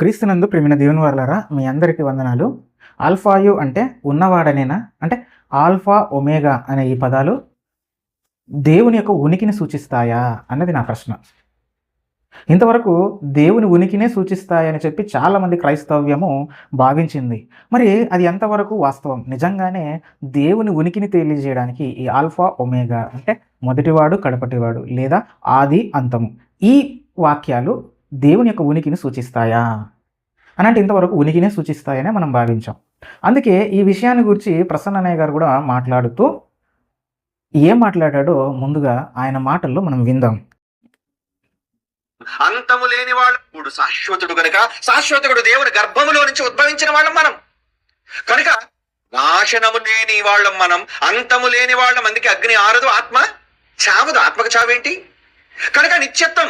క్రీస్తునందు ప్రేమిన దేవుని వాళ్ళరా మీ అందరికీ వందనాలు. ఆల్ఫాయు అంటే ఉన్నవాడనేనా? అంటే ఆల్ఫా ఒమేగా అనే ఈ పదాలు దేవుని యొక్క ఉనికిని సూచిస్తాయా అన్నది నా ప్రశ్న. ఇంతవరకు దేవుని ఉనికినే సూచిస్తాయని చెప్పి చాలామంది క్రైస్తవ్యము భావించింది. మరి అది ఎంతవరకు వాస్తవం? నిజంగానే దేవుని ఉనికిని తెలియజేయడానికి ఈ ఆల్ఫా ఒమేగా అంటే మొదటివాడు కడపటివాడు లేదా ఆది అంతము. ఈ వాక్యాలు దేవుని యొక్క ఉనికిని సూచిస్తాయా? అని అంటే ఇంతవరకు ఉనికినే సూచిస్తాయనే మనం భావించాం. అందుకే ఈ విషయాన్ని గురించి ప్రసన్న అన్నయ్య గారు కూడా మాట్లాడుతూ ఏం మాట్లాడాడో ముందుగా ఆయన మాటల్లో మనం విందాం. అంతము లేని వాడు శాశ్వతుడు కనుక శాశ్వతుడు దేవుని గర్భములో నుంచి ఉద్భవించిన వాళ్ళం మనం. కనుక నాశనము లేని వాళ్ళం మనం అంతము లేని వాళ్ళం అందుకే అగ్ని ఆరదు ఆత్మ చావదు ఆత్మకు చావేంటి? కనుక నిత్యత్వం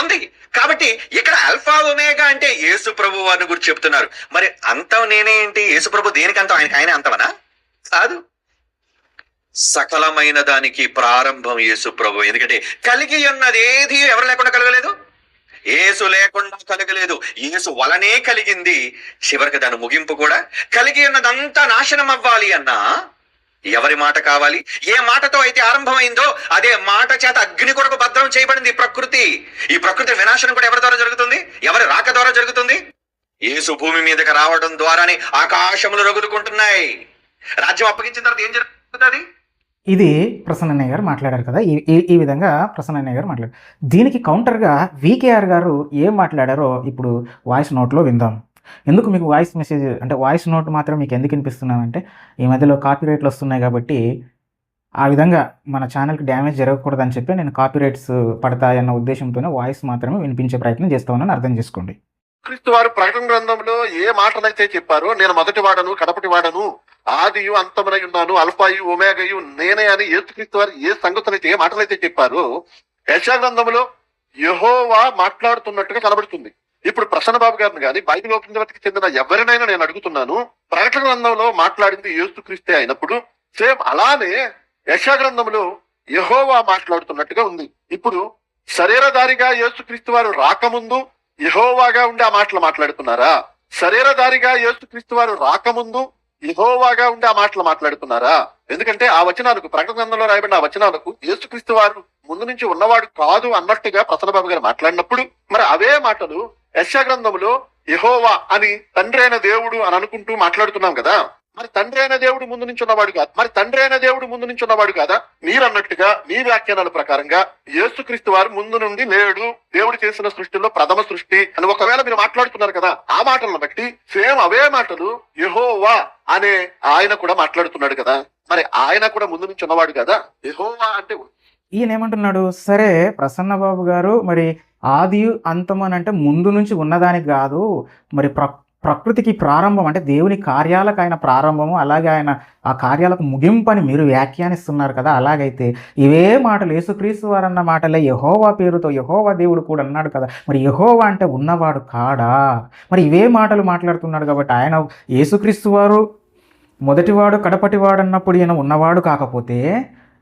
ఉంది. కాబట్టి ఇక్కడ అల్ఫా ఒమేగా అంటే యేసు ప్రభు వారిని గురించి చెప్తున్నారు. మరి అంతం నేనేంటి యేసు ప్రభు దేనికి అంతం? ఆయన ఆయన అంతమనా? కాదు. సకలమైన దానికి ప్రారంభం యేసు ప్రభు. ఎందుకంటే కలిగి ఉన్నది ఏది ఎవరు లేకుండా కలగలేదు? ఏసు లేకుండా కలగలేదు. ఏసు వలనే కలిగింది. చివరికి దాని ముగింపు కూడా కలిగి ఉన్నదంతా నాశనం అవ్వాలి అన్నా ఎవరి మాట కావాలి? ఏ మాటతో అయితే ఆరంభమైందో అదే మాట చేత అగ్ని కొరకు భద్రం చేయబడింది ఈ ప్రకృతి. ఈ ప్రకృతి వినాశనం కూడా ఎవరి ద్వారా జరుగుతుంది? ఎవరి రాక ద్వారా జరుగుతుంది? యేసు భూమి మీదకి రావడం ద్వారానే ఆకాశములు రగులుకుంటున్నాయి. రాజ్యం అప్పగించిన తర్వాత ఏం జరుగుతుంది? ఇది ప్రసన్న గారు మాట్లాడారు కదా. ఈ ఈ- విధంగా ప్రసన్న గారు మాట్లాడారు. దీనికి కౌంటర్గా వికేఆర్ గారు ఏం మాట్లాడారో ఇప్పుడు వాయిస్ నోట్లో విందాం. ఎందుకు మీకు వాయిస్ మెసేజ్ అంటే వాయిస్ నోట్ మాత్రం మీకు ఎందుకు వినిపిస్తున్నానంటే ఈ మధ్యలో కాపీ రైట్లు వస్తున్నాయి కాబట్టి ఆ విధంగా మన ఛానల్కి డ్యామేజ్ జరగకూడదని చెప్పి నేను కాపీ రైట్స్ పడతాయన్న ఉద్దేశంతోనే వాయిస్ మాత్రమే వినిపించే ప్రయత్నం చేస్తా ఉన్నాను. అర్థం చేసుకోండి. క్రీస్తు వారు ప్రకటన గ్రంథంలో ఏ మాటలైతే చెప్పారో నేను మొదటి వాడను కడపటి వాడను ఆదియు అంతమునై ఉన్నాను అల్పాయు ఒమేగయు నేనే అని యేసుక్రీస్తు వారు ఏ సంగతులైతే ఏ మాటలైతే చెప్పారో యశా గ్రంథంలో యహోవా మాట్లాడుతున్నట్టుగా కనబడుతుంది. ఇప్పుడు ప్రసన్న బాబు గారిని కానీ బైబిల్ ఓపెన్ జగత్కి చెందిన ఎవరినైనా నేను అడుగుతున్నాను. ప్రకటన గ్రంథంలో మాట్లాడింది యేసుక్రీస్తే అయినప్పుడు సేమ్ అలానే యశా గ్రంథంలో యహోవా మాట్లాడుతున్నట్టుగా ఉంది. ఇప్పుడు శరీరధారిగా యేసుక్రీస్తు వారు రాకముందు యహోవాగా ఉండే ఆ మాటలు మాట్లాడుతున్నారా? శరీరధారిగా యేసుక్రీస్తు వారు రాకముందు యహోవాగా ఉండే ఆ మాటలు మాట్లాడుతున్నారా? ఎందుకంటే ఆ వచనాలకు ప్రకటన గ్రంథంలో రాయబడిన ఆ వచనాలకు యేసుక్రీస్తు వారు ముందు నుంచి ఉన్నవాడు కాదు అన్నట్టుగా ప్రసన్న బాబు గారు మాట్లాడినప్పుడు మరి అవే మాటలు యశాగ్రంథంలో యహోవా అని తండ్రి అయిన దేవుడు అని అనుకుంటూ మాట్లాడుతున్నాం కదా. మరి తండ్రి అయిన దేవుడు ముందు నుంచి ఉన్నవాడు కాదు. మరి తండ్రి అయిన దేవుడు ముందు నుంచి ఉన్నవాడు కాదా? మీరు అన్నట్టుగా మీ వ్యాఖ్యానాల ప్రకారంగా యేసుక్రీస్తు వారు ముందు నుండి లేడు దేవుడు చేసిన సృష్టిలో ప్రథమ సృష్టి అని ఒకవేళ మీరు మాట్లాడుతున్నారు కదా ఆ మాటలను బట్టి సేమ్ అవే మాటలు యహోవా అనే ఆయన కూడా మాట్లాడుతున్నాడు కదా. మరి ఆయన కూడా ముందు నుంచి ఉన్నవాడు కదా? యెహోవా అంటే ఈయన ఏమంటున్నాడు సరే ప్రసన్న బాబు గారు మరి ఆది అంతం అని అంటే ముందు నుంచి ఉన్నదానికి కాదు మరి ప్ర ప్రకృతికి ప్రారంభం అంటే దేవుని కార్యాలకు ఆయన ప్రారంభము అలాగే ఆయన ఆ కార్యాలకు ముగింపు అని మీరు వ్యాఖ్యానిస్తున్నారు కదా అలాగైతే ఇవే మాటలు యేసుక్రీస్తు వారు అన్న మాటలే యహోవా పేరుతో యహోవా దేవుడు కూడా అన్నాడు కదా మరి యహోవా అంటే ఉన్నవాడు కాడా? మరి ఇవే మాటలు మాట్లాడుతున్నాడు కాబట్టి ఆయన యేసుక్రీస్తు వారు మొదటివాడు కడపటివాడు అన్నప్పుడు ఈయన ఉన్నవాడు కాకపోతే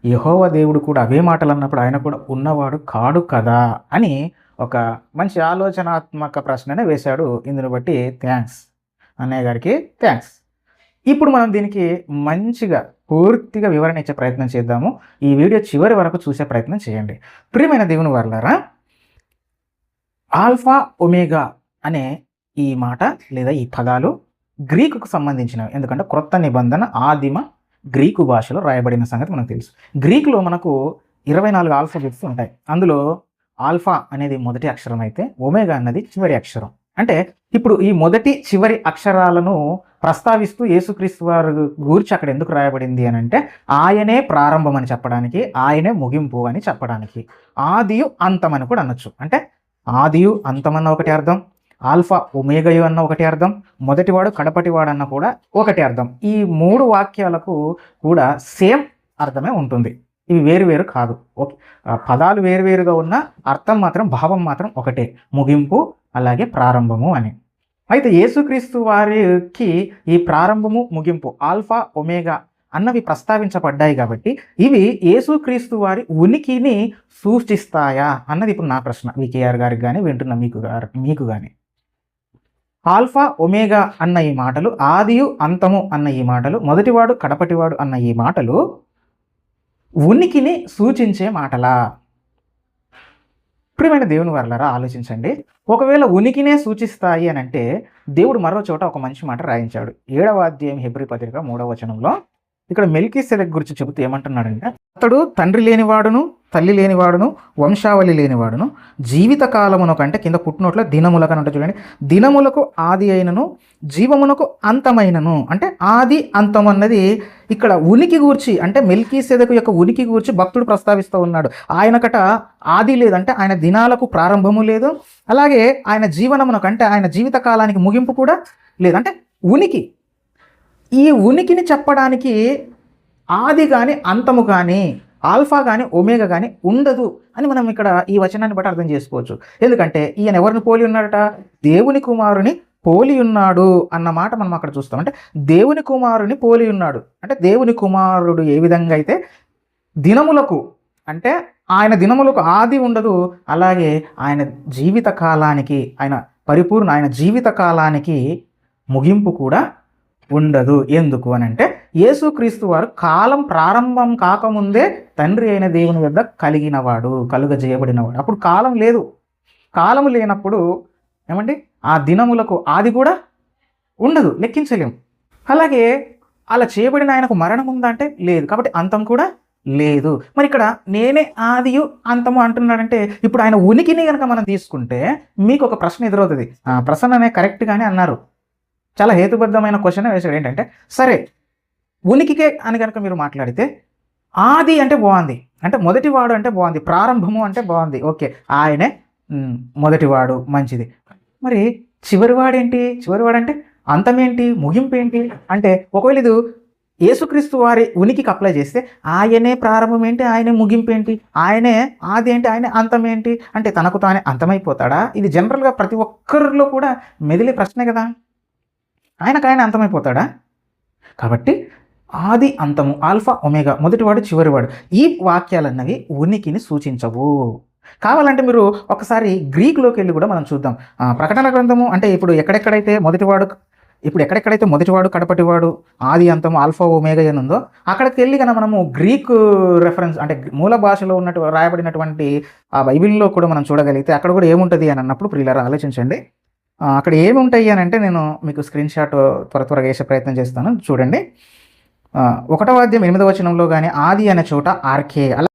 యహోవ దేవుడు కూడా అవే మాటలు అన్నప్పుడు ఆయన కూడా ఉన్నవాడు కాడు కదా అని ఒక మంచి ఆలోచనాత్మక ప్రశ్ననే వేశాడు ఇందుని బట్టి థ్యాంక్స్. అన్నయ్య గారికి థ్యాంక్స్. ఇప్పుడు మనం దీనికి మంచిగా పూర్తిగా వివరణ ఇచ్చే ప్రయత్నం చేద్దాము. ఈ వీడియో చివరి వరకు చూసే ప్రయత్నం చేయండి. ప్రియమైన దేవుని వర్లారా ఆల్ఫా ఒమేగా అనే ఈ మాట లేదా ఈ పదాలు గ్రీకుకు సంబంధించినవి. ఎందుకంటే క్రొత్త నిబంధన ఆదిమ గ్రీకు భాషలో రాయబడిన సంగతి మనకు తెలుసు. గ్రీకులో మనకు ఇరవై నాలుగు ఆల్ఫాబెట్స్ ఉంటాయి. అందులో ఆల్ఫా అనేది మొదటి అక్షరం అయితే ఒమేగా అన్నది చివరి అక్షరం. అంటే ఇప్పుడు ఈ మొదటి చివరి అక్షరాలను ప్రస్తావిస్తూ యేసుక్రీస్తు వారు గూర్చి అక్కడ ఎందుకు రాయబడింది అని అంటే ఆయనే ప్రారంభం అని చెప్పడానికి ఆయనే ముగింపు అని చెప్పడానికి. ఆదియు అంతం అని కూడా అనొచ్చు. అంటే ఆదియు అంతం అన్న ఒకటి అర్థం ఆల్ఫా ఒమేగయు అన్న ఒకటి అర్థం మొదటివాడు కడపటివాడు అన్న కూడా ఒకటి అర్థం. ఈ మూడు వాక్యాలకు కూడా సేమ్ అర్థమే ఉంటుంది. ఇవి వేరు వేరు కాదు. ఓకే. పదాలు వేరువేరుగా ఉన్న అర్థం మాత్రం భావం మాత్రం ఒకటే. ముగింపు అలాగే ప్రారంభము అని. అయితే యేసుక్రీస్తు వారికి ఈ ప్రారంభము ముగింపు ఆల్ఫా ఒమేగా అన్నవి ప్రస్తావించబడ్డాయి కాబట్టి ఇవి యేసుక్రీస్తు వారి ఉనికిని సూచిస్తాయా అన్నది ఇప్పుడు నా ప్రశ్న. వికేఆర్ గారికి కానీ వింటున్న మీకు గారు మీకు కానీ ఆల్ఫా ఒమేగా అన్న ఈ మాటలు ఆదియు అంతము అన్న ఈ మాటలు మొదటివాడు కడపటివాడు అన్న ఈ మాటలు ఉనికిని సూచించే మాటలా? ప్రియమైన దేవుని వారలరా ఆలోచించండి. ఒకవేళ ఉనికినే సూచిస్తాయి అని అంటే దేవుడు మరో చోట ఒక మంచి మాట రాయించాడు. ఏడవ అధ్యాయం హెబ్రి పత్రిక మూడవ వచనంలో ఇక్కడ మెల్కీ సెదక్ గురించి చెబుతూ ఏమంటున్నాడంటే అతడు తండ్రి లేనివాడును తల్లి లేనివాడును వంశావళి లేనివాడును జీవిత కాలమును కంటే కింద పుట్టినోట్ల దినములకు అని చూడండి. దినములకు ఆది అయినను జీవమునకు అంతమైనను. అంటే ఆది అంతం అన్నది ఇక్కడ ఉనికి గూర్చి అంటే మెల్కీ సెదకు యొక్క ఉనికి గూర్చి భక్తుడు ప్రస్తావిస్తూ ఉన్నాడు. ఆయనకట ఆది లేదంటే ఆయన దినాలకు ప్రారంభము లేదు. అలాగే ఆయన జీవనమునకు అంటే ఆయన జీవిత కాలానికి ముగింపు కూడా లేదంటే ఉనికి ఈ ఉనికిని చెప్పడానికి ఆది కానీ అంతము కానీ ఆల్ఫా కానీ ఒమేగా కానీ ఉండదు అని మనం ఇక్కడ ఈ వచనాన్ని బట్టి అర్థం చేసుకోవచ్చు. ఎందుకంటే ఈయన ఎవరిని పోలి ఉన్నాడట? దేవుని కుమారుని పోలి ఉన్నాడు అన్న మాట మనం అక్కడ చూస్తాం. అంటే దేవుని కుమారుని పోలి ఉన్నాడు. అంటే దేవుని కుమారుడు ఏ విధంగా అయితే దినములకు అంటే ఆయన దినములకు ఆది ఉండదు అలాగే ఆయన జీవిత కాలానికి ఆయన పరిపూర్ణ ఆయన జీవిత కాలానికి ముగింపు కూడా ఉండదు. ఎందుకు అని అంటే యేసుక్రీస్తు వారు కాలం ప్రారంభం కాకముందే తండ్రి అయిన దేవుని వద్ద కలిగినవాడు కలుగజేయబడినవాడు అప్పుడు కాలం లేదు. కాలం లేనప్పుడు ఏమండి? ఆ దినములకు ఆది కూడా ఉండదు. లెక్కించలేం. అలాగే అలా చేయబడిన ఆయనకు మరణం ఉందంటే లేదు. కాబట్టి అంతం కూడా లేదు. మరి ఇక్కడ నేనే ఆదియు అంతము అంటున్నాడంటే ఇప్పుడు ఆయన ఉనికిని కనుక మనం తీసుకుంటే మీకు ఒక ప్రశ్న ఎదురవుతుంది. ఆ ప్రశ్ననే కరెక్ట్గానే అన్నారు. చాలా హేతుబద్ధమైన క్వశ్చన్ వేసాడు ఏంటంటే సరే ఉనికికే అని కనుక మీరు మాట్లాడితే ఆది అంటే బాగుంది. అంటే మొదటివాడు అంటే బాగుంది. ప్రారంభము అంటే బాగుంది. ఓకే ఆయనే మొదటివాడు మంచిది. మరి చివరివాడేంటి? చివరివాడంటే అంతమేంటి? ముగింపు ఏంటి అంటే ఒకవేళ ఇది యేసుక్రీస్తు వారి ఉనికికి అప్లై చేస్తే ఆయనే ప్రారంభం ఏంటి? ఆయనే ముగింపు ఏంటి ఆయనే ఆది ఏంటి? ఆయనే అంతం ఏంటి అంటే తనకు తానే అంతమైపోతాడా? ఇది జనరల్గా ప్రతి ఒక్కరిలో కూడా మెదిలే ప్రశ్నే కదా. ఆయనకు ఆయన అంతమైపోతాడా? కాబట్టి ఆది అంతము ఆల్ఫా ఒమేగా మొదటివాడు చివరివాడు ఈ వాక్యాలన్నవి ఉనికిని సూచించవు. కావాలంటే మీరు ఒకసారి గ్రీక్లోకి వెళ్ళి కూడా మనం చూద్దాం. ప్రకటన గ్రంథము అంటే ఇప్పుడు ఎక్కడెక్కడైతే మొదటివాడు ఇప్పుడు ఎక్కడెక్కడైతే మొదటివాడు కడపటివాడు ఆది అంతము ఆల్ఫా ఒమేగా అని ఉందో అక్కడికి వెళ్ళి కనుక మనము గ్రీక్ రెఫరెన్స్ అంటే మూల భాషలో ఉన్నట్టు రాయబడినటువంటి ఆ బైబిల్లో కూడా మనం చూడగలిగితే అక్కడ కూడా ఏముంటుంది అని అన్నప్పుడు ప్రియులారా ఆలోచించండి. అక్కడ ఏమి ఉంటాయి అని అంటే నేను మీకు స్క్రీన్ షాట్ త్వర త్వరగా వేసే ప్రయత్నం చేస్తాను. చూడండి. ఆ, ఒకటవ అధ్యాయం ఎనిమిదవ వచనంలో కానీ ఆది అనే చోట ఆర్కే అలా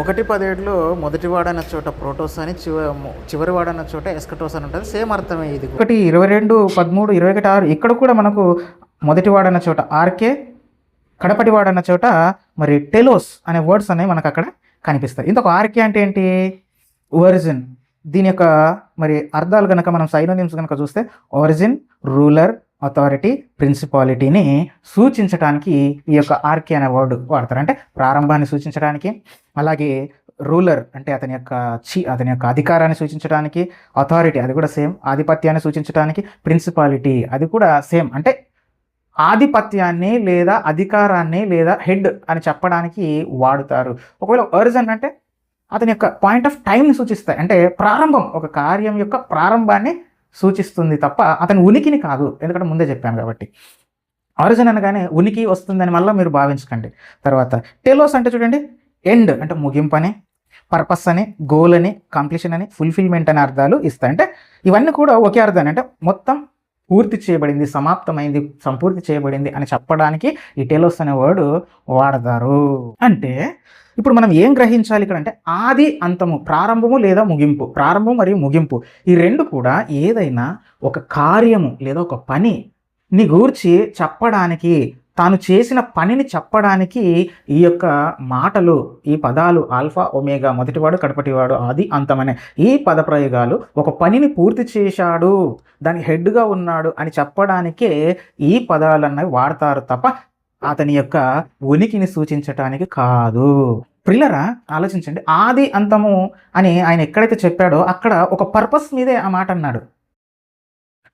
ఒకటి పదేడులో మొదటివాడు అన్న చోట ప్రోటోస్ అని చివ చివరివాడు అన్న చోట ఎస్కటోస్ అని ఉంటుంది. సేమ్ అర్థమే ఇది ఒకటి ఇరవై రెండు పదమూడు ఇరవై ఒకటి ఆరు ఇక్కడ కూడా మనకు మొదటివాడు అన్న చోట ఆర్కే కడపటివాడు అన్న చోట మరి టెలోస్ అనే వర్డ్స్ అనేవి మనకు అక్కడ కనిపిస్తాయి. ఇంకొక ఆర్కే అంటే ఏంటి? ఒరిజిన్. దీని యొక్క మరి అర్థాలు కనుక మనం సైనోనిమ్స్ కనుక చూస్తే ఒరిజిన్ రూలర్ అథారిటీ ప్రిన్సిపాలిటీని సూచించడానికి ఈ యొక్క ఆర్కే అనే వర్డ్ వాడతారు. అంటే ప్రారంభాన్ని సూచించడానికి అలాగే రూలర్ అంటే అతని యొక్క చి అతని యొక్క అధికారాన్ని సూచించడానికి అథారిటీ అది కూడా సేమ్ ఆధిపత్యాన్ని సూచించడానికి ప్రిన్సిపాలిటీ అది కూడా సేమ్ అంటే ఆధిపత్యాన్ని లేదా అధికారాన్ని లేదా హెడ్ అని చెప్పడానికి వాడుతారు. ఒకవేళ ఒరిజన్ అంటే అతని యొక్క పాయింట్ ఆఫ్ టైంని సూచిస్తాయి. అంటే ప్రారంభం ఒక కార్యం యొక్క ప్రారంభాన్ని సూచిస్తుంది తప్ప అతని ఉనికిని కాదు. ఎందుకంటే ముందే చెప్పాను కాబట్టి. ఆరిజిన్ అనగానే ఉనికి వస్తుందని మళ్ళీ మీరు భావించకండి. తర్వాత టెలోస్ అంటే చూడండి ఎండ్ అంటే ముగింపు అని పర్పస్ అని గోల్ అని కంప్లీషన్ అని ఫుల్ఫిల్మెంట్ అనే అర్థాలు ఇస్తాయి. అంటే ఇవన్నీ కూడా ఒకే అర్థాన్ని అంటే మొత్తం పూర్తి చేయబడింది సమాప్తమైంది సంపూర్తి చేయబడింది అని చెప్పడానికి ఈ టెలోస్ అనే వర్డ్ వాడతారు. అంటే ఇప్పుడు మనం ఏం గ్రహించాలి ఇక్కడ అంటే ఆది అంతము ప్రారంభము లేదా ముగింపు ప్రారంభం మరియు ముగింపు. ఈ రెండు కూడా ఏదైనా ఒక కార్యము లేదా ఒక పని ని గూర్చి చెప్పడానికి తాను చేసిన పనిని చెప్పడానికి ఈ యొక్క మాటలు ఈ పదాలు ఆల్ఫా ఒమేగా మొదటివాడు కడపటివాడు ఆది అంతమనే ఈ పద ప్రయోగాలు ఒక పనిని పూర్తి చేశాడు దాని హెడ్గా ఉన్నాడు అని చెప్పడానికే ఈ పదాలు అన్నవి వాడతారు తప్ప అతని యొక్క ఉనికిని సూచించటానికి కాదు. ప్రిల్లరా ఆలోచించండి. ఆది అంతము అని ఆయన ఎక్కడైతే చెప్పాడో అక్కడ ఒక పర్పస్ మీదే ఆ మాట అన్నాడు.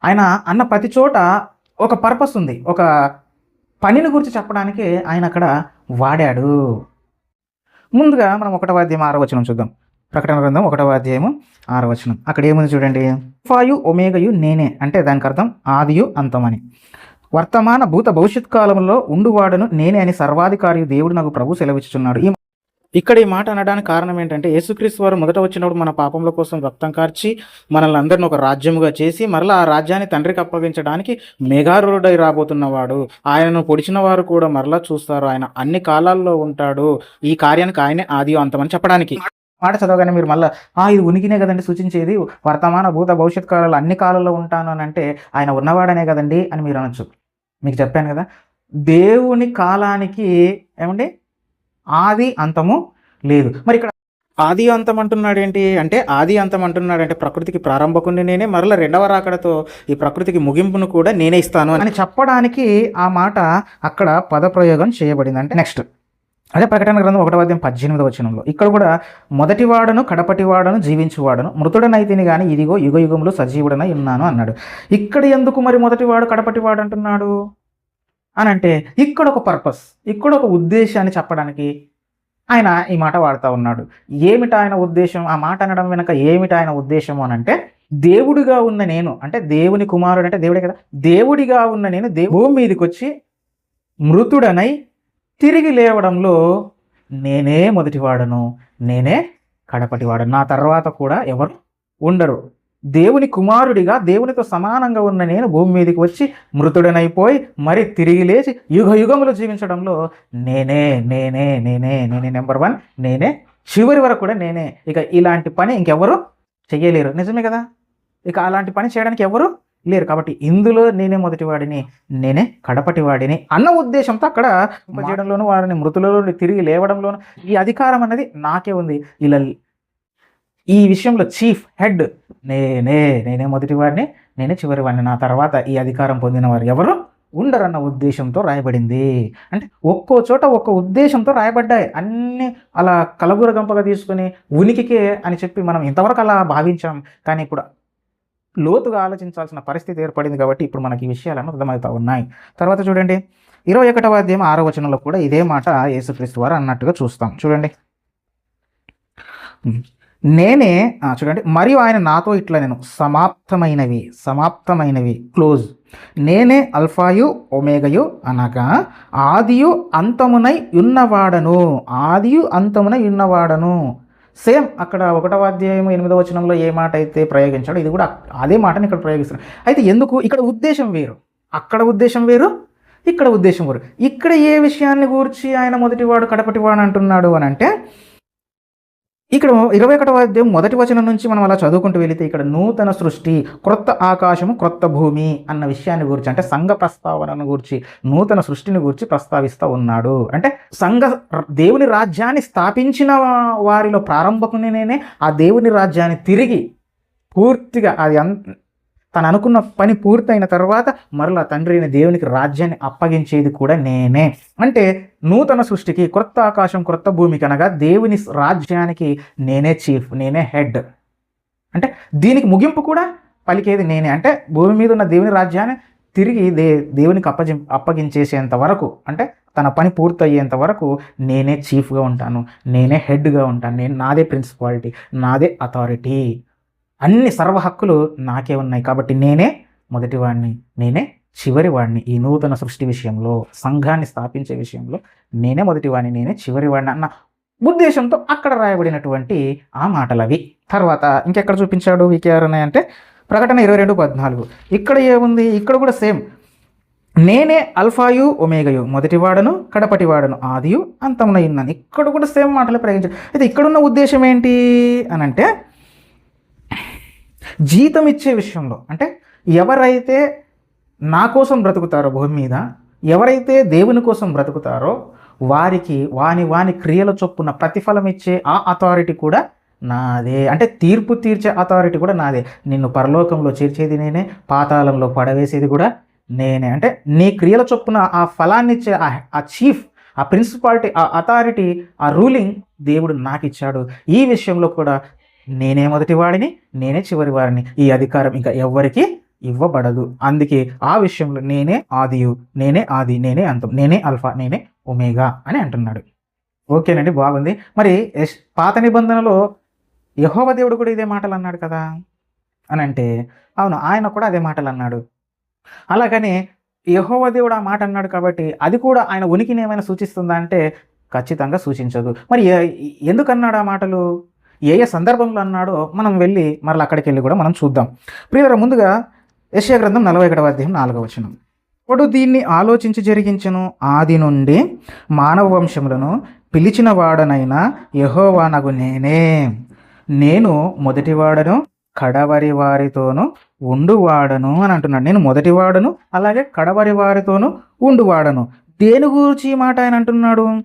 ఆయన అన్న ప్రతి చోట ఒక పర్పస్ ఉంది. ఒక పనిని గురించి చెప్పడానికి ఆయన అక్కడ వాడాడు. ముందుగా మనం ఒకటవ అధ్యాయం ఆరో వచనం చూద్దాం. ప్రకటన గ్రంథం ఒకటవ అధ్యాయము ఆరో వచనం. అక్కడ ఏముంది చూడండి? ఫాయు ఒమేగయు నేనే అంటే దానికి అర్థం ఆదియు అంతమని. వర్తమాన భూత భవిష్యత్ కాలంలో ఉండువాడను నేనే అని సర్వాధికారి దేవుడు నాకు ప్రభు సెలవిచ్చుచున్నాడు. ఈ ఇక్కడ ఈ మాట అనడానికి కారణం ఏంటంటే యేసుక్రీస్తు వారు మొదట వచ్చినప్పుడు మన పాపముల కోసం రక్తం కార్చి మనల్ని అందరిని ఒక రాజ్యముగా చేసి మరలా ఆ రాజ్యాన్ని తండ్రికి అప్పగించడానికి మెగారుడై రాబోతున్నవాడు ఆయనను పొడిచిన వారు కూడా మరలా చూస్తారు. ఆయన అన్ని కాలాల్లో ఉంటాడు. ఈ కార్యానికి ఆయనే ఆది అంతమని చెప్పడానికి. మాట చదవగానే మీరు మళ్ళీ ఆ ఇది ఉనికినే కదండి సూచించేది. వర్తమాన భూత భవిష్యత్ కాలాలు అన్ని కాలంలో ఉంటాను అని అంటే ఆయన ఉన్నవాడనే కదండి అని మీరు అనొచ్చు. మీకు చెప్పాను కదా. దేవుని కాలానికి ఏమండి? ఆది అంతము లేదు. మరి ఇక్కడ ఆది అంతం అంటున్నాడు ఏంటి అంటే ఆది అంతం అంటున్నాడు అంటే ప్రకృతికి ప్రారంభకుని నేనే మరల రెండవ రాకడతో ఈ ప్రకృతికి ముగింపును కూడా నేనే ఇస్తాను అని. చెప్పడానికి ఆ మాట అక్కడ పదప్రయోగం చేయబడింది అంటే నెక్స్ట్ అదే ప్రకటన గ్రంథం ఒకటో అధ్యాయం పద్దెనిమిదవ వచనంలో. ఇక్కడ కూడా మొదటివాడను కడపటివాడను జీవించువాడను మృతుడనైతేని కానీ ఇదిగో యుగ యుగములు సజీవుడనై ఉన్నాను అన్నాడు. ఇక్కడ ఎందుకు మరి మొదటివాడు కడపటివాడు అంటున్నాడు? అని అంటే ఇక్కడ ఒక పర్పస్ ఇక్కడ ఒక ఉద్దేశాన్ని చెప్పడానికి ఆయన ఈ మాట వాడుతూ ఉన్నాడు. ఏమిటి ఆయన ఉద్దేశం? ఆ మాట అనడం వెనక ఏమిటి ఆయన ఉద్దేశం అని అంటే దేవుడిగా ఉన్న నేను అంటే దేవుని కుమారుడు అంటే దేవుడే కదా దేవుడిగా ఉన్న నేను దేవుడి మీదకి వచ్చి మృతుడనై తిరిగి లేవడంలో నేనే మొదటివాడను నేనే కడపటివాడను. నా తర్వాత కూడా ఎవరు ఉండరు. దేవుని కుమారుడిగా దేవునితో సమానంగా ఉన్న నేను భూమి మీదకి వచ్చి మృతుడనైపోయి మరి తిరిగి లేచి యుగ యుగములు జీవించడంలో నేనే నేనే నేనే నేనే నెంబర్ వన్ నేనే. చివరి వరకు కూడా నేనే. ఇక ఇలాంటి పని ఇంకెవరు చెయ్యలేరు. నిజమే కదా? ఇక అలాంటి పని చేయడానికి ఎవరు లేరు. కాబట్టి ఇందులో నేనే మొదటివాడిని నేనే కడపటివాడిని అన్న ఉద్దేశంతో అక్కడ చేయడంలోనూ వారిని మృతులలో తిరిగి లేవడంలోను ఈ అధికారం అనేది నాకే ఉంది. ఇలా ఈ విషయంలో చీఫ్ హెడ్ నేనే నేనే మొదటివాడిని నేనే చివరివాడిని నా తర్వాత ఈ అధికారం పొందిన వారు ఎవరు? ఉండరన్న ఉద్దేశంతో రాయబడింది. అంటే ఒక్కో చోట ఒక్కో ఉద్దేశంతో రాయబడ్డాయి. అన్ని అలా కలగుర గంపగా తీసుకుని ఉనికికే అని చెప్పి మనం ఇంతవరకు అలా భావించాం. కానీ ఇప్పుడు లోతుగా ఆలోచించాల్సిన పరిస్థితి ఏర్పడింది కాబట్టి ఇప్పుడు మనకి ఈ విషయాలను అర్థమవుతా ఉన్నాయి. తర్వాత చూడండి ఇరవై ఒకటవ అధ్యాయం ఆరో వచనంలో కూడా ఇదే మాట యేసుక్రీస్తు వారు అన్నట్టుగా చూస్తాం. చూడండి. నేనే చూడండి మరియు ఆయన నాతో ఇట్లా నేను సమాప్తమైనవి సమాప్తమైనవి క్లోజ్. నేనే అల్ఫాయు ఒమేగయు అనగా ఆదియు అంతమునై ఉన్నవాడను ఆదియు అంతమునై ఉన్నవాడను. సేమ్ అక్కడ ఒకటవ అధ్యాయం ఎనిమిదవ వచనంలో ఏ మాట అయితే ప్రయోగించాడో ఇది కూడా అదే మాటని ఇక్కడ ప్రయోగిస్తున్నాడు అయితే ఎందుకు? ఇక్కడ ఉద్దేశం వేరు. అక్కడ ఉద్దేశం వేరు ఇక్కడ ఉద్దేశం వేరు. ఇక్కడ ఏ విషయాన్ని గూర్చి ఆయన మొదటివాడు కడపటివాడు అంటున్నాడు అని అంటే ఇక్కడ ఇరవై ఒకటవ అధ్యాయం మొదటి వచనం నుంచి మనం అలా చదువుకుంటూ వెళితే ఇక్కడ నూతన సృష్టి క్రొత్త ఆకాశము క్రొత్త భూమి అన్న విషయాన్ని గురించి అంటే సంఘ ప్రస్తావనను గురించి నూతన సృష్టిని గురించి ప్రస్తావిస్తూ ఉన్నాడు. అంటే సంఘ దేవుని రాజ్యాన్ని స్థాపించిన వారిలో ప్రారంభకుని నేనే ఆ దేవుని రాజ్యాన్ని తిరిగి పూర్తిగా అది తను అనుకున్న పని పూర్తయిన తర్వాత మరలా తండ్రి అయిన దేవునికి రాజ్యాన్ని అప్పగించేది కూడా నేనే. అంటే నూతన సృష్టికి క్రొత్త ఆకాశం క్రొత్త భూమికి అనగా దేవుని రాజ్యానికి నేనే చీఫ్ నేనే హెడ్ అంటే దీనికి ముగింపు కూడా పలికేది నేనే. అంటే భూమి మీద ఉన్న దేవుని రాజ్యాన్ని తిరిగి దే దేవునికి అప్పజి అప్పగించేసేంత వరకు అంటే తన పని పూర్తయ్యేంత వరకు నేనే చీఫ్గా ఉంటాను నేనే హెడ్గా ఉంటాను నేను నాదే ప్రిన్సిపాలిటీ నాదే అథారిటీ అన్ని సర్వ హక్కులు నాకే ఉన్నాయి కాబట్టి నేనే మొదటివాడిని నేనే చివరివాడిని ఈ నూతన సృష్టి విషయంలో సంఘాన్ని స్థాపించే విషయంలో నేనే మొదటివాడిని నేనే చివరివాడిని అన్న ఉద్దేశంతో అక్కడ రాయబడినటువంటి ఆ మాటలు అవి తర్వాత ఇంకెక్కడ చూపించాడు వికేఆర్ అంటే? ప్రకటన ఇరవై రెండు పద్నాలుగు. ఇక్కడ ఏముంది? ఇక్కడ కూడా సేమ్. నేనే అల్ఫాయు ఒమేగయు. మొదటివాడను కడపటివాడను ఆదియు అంతమున ఉన్నాను ఇక్కడ కూడా సేమ్ మాటలు ప్రయోగించాడు. అయితే ఇక్కడున్న ఉద్దేశం ఏంటి అని అంటే జీతం ఇచ్చే విషయంలో అంటే ఎవరైతే నా కోసం బ్రతుకుతారో భూమి మీద ఎవరైతే దేవుని కోసం బ్రతుకుతారో వారికి వాని వాని క్రియల చొప్పున ప్రతిఫలం ఇచ్చే ఆ అథారిటీ కూడా నాదే. అంటే తీర్పు తీర్చే అథారిటీ కూడా నాదే. నిన్ను పరలోకంలో చేర్చేది నేనే పాతాళంలో పడవేసేది కూడా నేనే. అంటే నీ క్రియల చొప్పున ఆ ఫలాన్ని ఇచ్చే ఆ ఆ చీఫ్ ఆ ప్రిన్సిపాలిటీ ఆ అథారిటీ ఆ రూలింగ్ దేవుడు నాకు ఇచ్చాడు ఈ విషయంలో కూడా నేనే మొదటి వాడిని నేనే చివరి వారిని ఈ అధికారం ఇంకా ఎవ్వరికి ఇవ్వబడదు. అందుకే ఆ విషయంలో నేనే ఆదియు నేనే ఆది నేనే అంతం నేనే అల్ఫా నేనే ఒమేగా అని అంటున్నాడు. ఓకేనండి బాగుంది. మరి పాత నిబంధనలో యహోవ దేవుడు కూడా ఇదే మాటలు అన్నాడు కదా అని అంటే అవును ఆయన కూడా అదే మాటలు అన్నాడు అలాగని యహోవ దేవుడు ఆ మాట అన్నాడు కాబట్టి అది కూడా ఆయన ఉనికిని ఏమైనా సూచిస్తుందా అంటే ఖచ్చితంగా సూచించదు. మరి ఎందుకన్నాడు ఆ మాటలు? ఏ ఏ సందర్భంలో అన్నాడో మనం వెళ్ళి మరలా అక్కడికి వెళ్ళి కూడా మనం చూద్దాం. ప్రియుల ముందుగా యశ్యా గ్రంథం నలభై ఒకటవ అధ్యాయం నాలుగవ వచనం. ఇప్పుడు దీన్ని ఆలోచించి జరిగించను. ఆది నుండి మానవ వంశములను పిలిచిన వాడనైనా యహోవానగు నేనే. నేను మొదటివాడను కడవరి వారితోనూ ఉండువాడను అని అంటున్నాడు. నేను మొదటివాడను అలాగే కడవరి వారితోనూ ఉండువాడను. దేని గురించి మాట ఆయన అంటున్నాడు?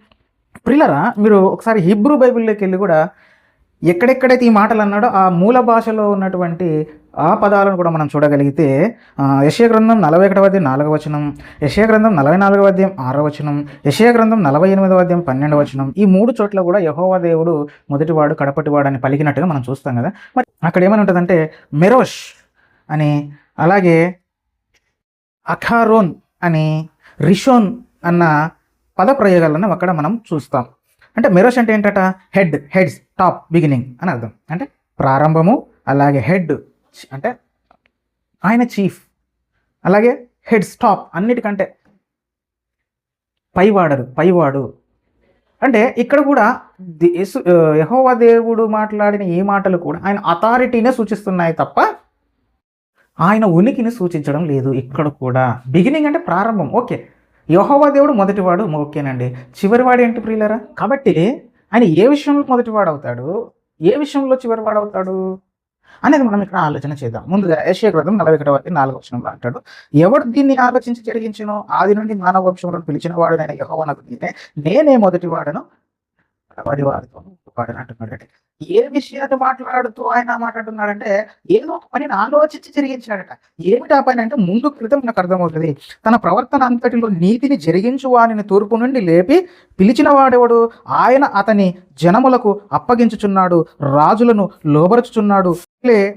ప్రిలరా మీరు ఒకసారి హిబ్రూ బైబిల్లోకి వెళ్ళి కూడా ఎక్కడెక్కడైతే ఈ మాటలు అన్నాడో ఆ మూల భాషలో ఉన్నటువంటి ఆ పదాలను కూడా మనం చూడగలిగితే యశయ గ్రంథం నలభై ఒకటవ అధ్యాయం నాలుగవ వచనం యశయ గ్రంథం నలభై నాలుగవ అధ్యాయం ఆరో వచనం యశయ గ్రంథం నలభై ఎనిమిదవ అధ్యాయం పన్నెండవ వచనం. ఈ మూడు చోట్ల కూడా యహోవా దేవుడు మొదటివాడు కడపటివాడు అని పలికినట్టుగా మనం చూస్తాం కదా. మరి అక్కడ ఏమని ఉంటుందంటే మెరోష్ అని అలాగే అఖారోన్ అని రిషోన్ అన్న పద ప్రయోగాలను అక్కడ మనం చూస్తాం. అంటే మెరోష్ అంటే ఏంటట? హెడ్ హెడ్స్ టాప్ బిగినింగ్ అని అర్థం. అంటే ప్రారంభము అలాగే హెడ్ అంటే ఆయన చీఫ్. అలాగే హెడ్ స్టాప్ అన్నిటికంటే పైవాడరు పైవాడు. అంటే ఇక్కడ కూడా ది- యేసు- దేవుడు మాట్లాడిన ఈ మాటలు కూడా ఆయన అథారిటీనే సూచిస్తున్నాయి తప్ప ఆయన ఉనికిని సూచించడం లేదు. ఇక్కడ కూడా బిగినింగ్ అంటే ప్రారంభం. ఓకే. యహోవా దేవుడు మొదటివాడు ఓకేనండి చివరివాడు ఏంటి ప్రియులరా? కాబట్టి ఆయన ఏ విషయంలో మొదటివాడు అవుతాడు ఏ విషయంలో చివరివాడు అవుతాడు అనేది మనం ఇక్కడ ఆలోచన చేద్దాం. ముందుగా ఏషియా గ్రంథం నలభై ఒకటవ అధ్యాయం నాలుగవ వచనంలో అంటాడు ఎవడు దీన్ని ఆలోచించి జరిగించను ఆది నుండి మానవ వంశంలో పిలిచిన వాడు నేను యహోవనకు నాకు నేనే నేనే మొదటి వాడను వాడి వాడితో వాడని అంటున్నాడు ఏ విషయాన్ని మాట్లాడుతూ ఆయన మాట్లాడుతున్నాడంటే ఏదో ఒక పనిని ఆలోచించి జరిగించాడట. ఏమిటి ఆ పని అంటే ముందు క్రితం నాకు అర్థమవుతుంది. తన ప్రవర్తన అంతటిలో నీతిని జరిగించు వానిని తూర్పు నుండి లేపి పిలిచిన వాడెవడు? ఆయన అతని జనములకు అప్పగించుచున్నాడు రాజులను లోబరుచుచున్నాడు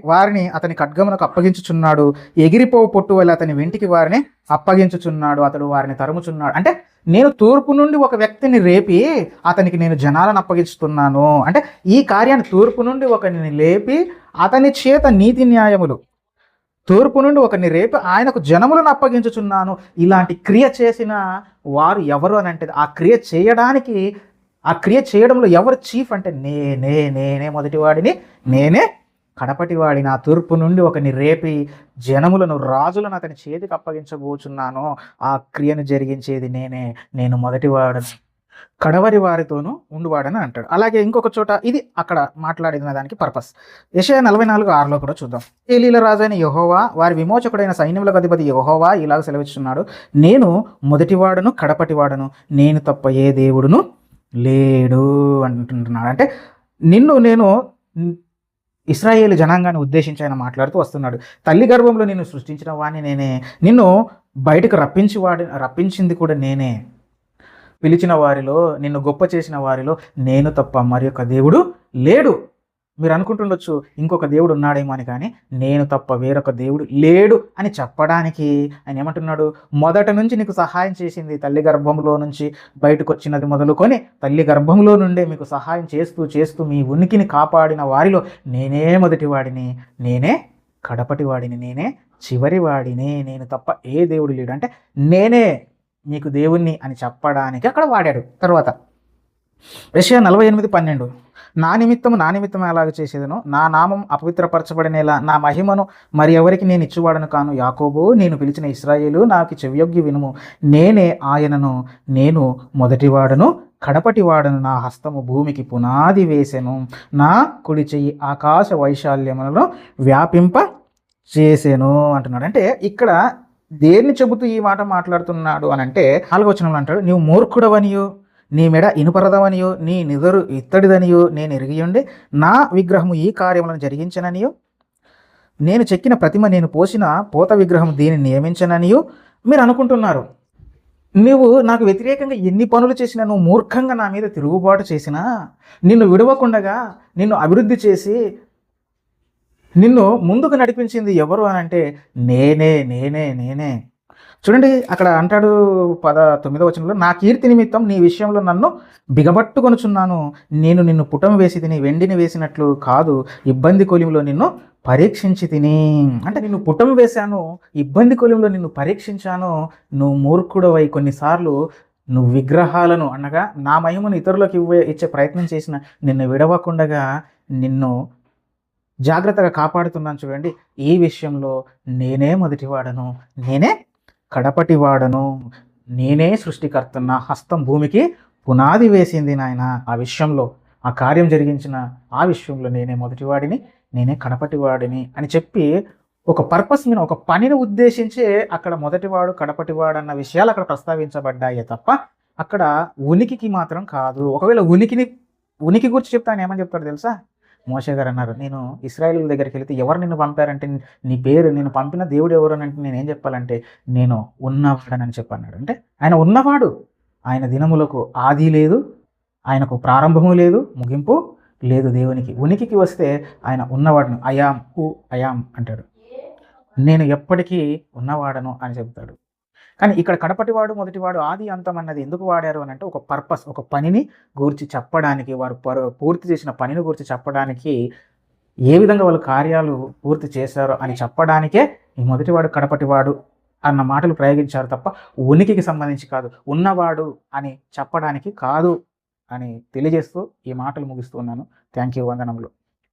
వారిని అతని ఖడ్గమునకు అప్పగించుచున్నాడు. ఎగిరిపోవు పొట్టు వల్ల అతని వెంటికి వారిని అప్పగించుచున్నాడు. అతడు వారిని తరుముచున్నాడు. అంటే నేను తూర్పు నుండి ఒక వ్యక్తిని రేపి అతనికి నేను జనాలను అప్పగిస్తున్నాను అంటే ఈ కార్యాన్ని తూర్పు నుండి ఒకరిని లేపి అతని చేత నీతి న్యాయములు తూర్పు నుండి ఒకరిని రేపి ఆయనకు జనములను అప్పగించుచున్నాను. ఇలాంటి క్రియ చేసిన వారు ఎవరు అని అంటే ఆ క్రియ చేయడానికి ఆ క్రియ చేయడంలో ఎవరు చీఫ్ అంటే నేనే నేనే మొదటివాడిని నేనే కడపటివాడి నా తూర్పు నుండి ఒకని రేపి జనములను రాజులను అతని చేతికి అప్పగించబోచున్నాను ఆ క్రియను జరిగించేది నేనే నేను మొదటివాడను. కడవరి వారితోనూ ఉండువాడని అంటాడు. అలాగే ఇంకొక చోట ఇది అక్కడ మాట్లాడిన దానికి పర్పస్. యశయ నలభై నాలుగు ఆరులో కూడా చూద్దాం. ఏలీల రాజైన యహోవా వారి విమోచకుడైన సైన్యములకు అధిపతి యహోవా ఇలాగ సెలవిస్తున్నాడు నేను మొదటివాడను కడపటివాడను నేను తప్ప ఏ దేవుడును లేడు అంటున్నాడు. అంటే నిన్ను నేను ఇస్రాయేల్ జనాంగాన్ని ఉద్దేశించి ఆయన మాట్లాడుతూ వస్తున్నాడు. తల్లి గర్భంలో నిన్ను సృష్టించిన వాడిని నేనే. నిన్ను బయటకు రప్పించి వాడి రప్పించింది కూడా నేనే. పిలిచిన వారిలో నిన్ను గొప్ప చేసిన వారిలో నేను తప్ప మరి యొక్క దేవుడు లేడు. మీరు అనుకుంటుండొచ్చు ఇంకొక దేవుడు ఉన్నాడేమో అని కానీ నేను తప్ప వేరొక దేవుడు లేడు అని చెప్పడానికి ఆయన ఏమంటున్నాడు? మొదట నుంచి నీకు సహాయం చేసింది తల్లి గర్భంలో నుంచి బయటకు వచ్చినది మొదలుకొని తల్లి గర్భంలో నుండే మీకు సహాయం చేస్తూ చేస్తూ మీ ఉనికిని కాపాడిన వారిలో నేనే మొదటివాడిని నేనే కడపటివాడిని నేనే చివరివాడిని నేను తప్ప ఏ దేవుడు లేడు. అంటే నేనే మీకు దేవుణ్ణి అని చెప్పడానికి అక్కడ వాడాడు. తర్వాత విషయం నలభై ఎనిమిది పన్నెండు. నా నిమిత్తము నా నిమిత్తం ఎలాగ చేసేదను. నా నామం అపవిత్రపరచబడినేలా నా మహిమను మరి ఎవరికి నేను ఇచ్చువాడను కాను? యాకోబు నేను పిలిచిన ఇస్రాయేలు నాకు చెవియొగ్గి వినుము. నేనే ఆయనను నేను మొదటివాడను కడపటివాడను నా హస్తము భూమికి పునాది వేసెను. నా కుడి చెయ్యి ఆకాశ వైశాల్యములను వ్యాపింప చేసేను అంటున్నాడు. అంటే ఇక్కడ దేన్ని చెబుతూ ఈ మాట మాట్లాడుతున్నాడు అని అంటే నాలుగో వచనంలో అంటాడు నీవు మూర్ఖుడవనియో. నీ మెడ ఇనుపరదమనియో నీ నిదరు ఇత్తడిదనియో నేను ఎరిగియుండి నా విగ్రహము ఈ కార్యములను జరిగించననియో. నేను చెక్కిన ప్రతిమ నేను పోసిన పోత విగ్రహం దీనిని నియమించననియో. మీరు అనుకుంటున్నారు నువ్వు నాకు వ్యతిరేకంగా ఎన్ని పనులు చేసినా నువ్వు మూర్ఖంగా నా మీద తిరుగుబాటు చేసినా నిన్ను విడవకుండగా నిన్ను అభివృద్ధి చేసి నిన్ను ముందుకు నడిపించింది ఎవరు? అని అంటే నేనే నేనే నేనే. చూడండి అక్కడ అంటాడు పద తొమ్మిదో వచనంలో నా కీర్తి నిమిత్తం నీ విషయంలో నన్ను బిగబట్టుకొనుచున్నాను. నేను నిన్ను పుటం వేసి తిని వెండిని వేసినట్లు కాదు ఇబ్బంది కొలిమిలో నిన్ను పరీక్షించి తిని. అంటే నిన్ను పుటం వేశాను ఇబ్బంది కొలిమిలో నిన్ను పరీక్షించాను. నువ్వు మూర్ఖుడవై కొన్నిసార్లు నువ్వు విగ్రహాలను అనగా నా మహిమను ఇతరులకు ఇవ్వే ఇచ్చే ప్రయత్నం చేసిన నిన్ను విడవకుండగా నిన్ను జాగ్రత్తగా కాపాడుతున్నాను చూడండి. ఈ విషయంలో నేనే మొదటివాడను. నేనే కడపటివాడను నేనే సృష్టికర్త నా హస్తం భూమికి పునాది వేసింది నాయన ఆ విషయంలో. ఆ కార్యం జరిగించిన ఆ విషయంలో నేనే మొదటివాడిని నేనే కడపటివాడిని అని చెప్పి ఒక పర్పస్ మీద ఒక పనిని ఉద్దేశించి అక్కడ మొదటివాడు కడపటివాడు అన్న విషయాలు అక్కడ ప్రస్తావించబడ్డాయే తప్ప అక్కడ ఉనికికి మాత్రం కాదు. ఒకవేళ ఉనికిని ఉనికి గురించి చెప్తాను ఏమని చెప్తాడు తెలుసా? మోషే గారు అన్నారు నేను ఇస్రాయేల్ దగ్గరికి వెళితే ఎవరు నిన్ను పంపారంటే నీ పేరు నేను పంపిన దేవుడు ఎవరు అని అంటే నేను ఏం చెప్పాలంటే నేను ఉన్నవాడనని చెప్పన్నాడు అంటే ఆయన ఉన్నవాడు. ఆయన దినములకు ఆది లేదు ఆయనకు ప్రారంభము లేదు ముగింపు లేదు దేవునికి. ఉనికికి వస్తే ఆయన ఉన్నవాడును. అయాం హూ అయాం అంటాడు. నేను ఎప్పటికీ ఉన్నవాడను అని చెప్తాడు కానీ ఇక్కడ కడపటివాడు మొదటివాడు ఆది అంతం అన్నది ఎందుకు వాడారు అని అంటే ఒక పర్పస్ ఒక పనిని గూర్చి చెప్పడానికి వారు పూర్తి చేసిన పనిని గురించి చెప్పడానికి ఏ విధంగా వాళ్ళు కార్యాలు పూర్తి చేశారో అని చెప్పడానికే ఈ మొదటివాడు కడపటివాడు అన్న మాటలు ప్రయోగించారు తప్ప ఉనికికి సంబంధించి కాదు. ఉన్నవాడు అని చెప్పడానికి కాదు అని తెలియజేస్తూ ఈ మాటలు ముగిస్తున్నాను థ్యాంక్ యూ వందనములు.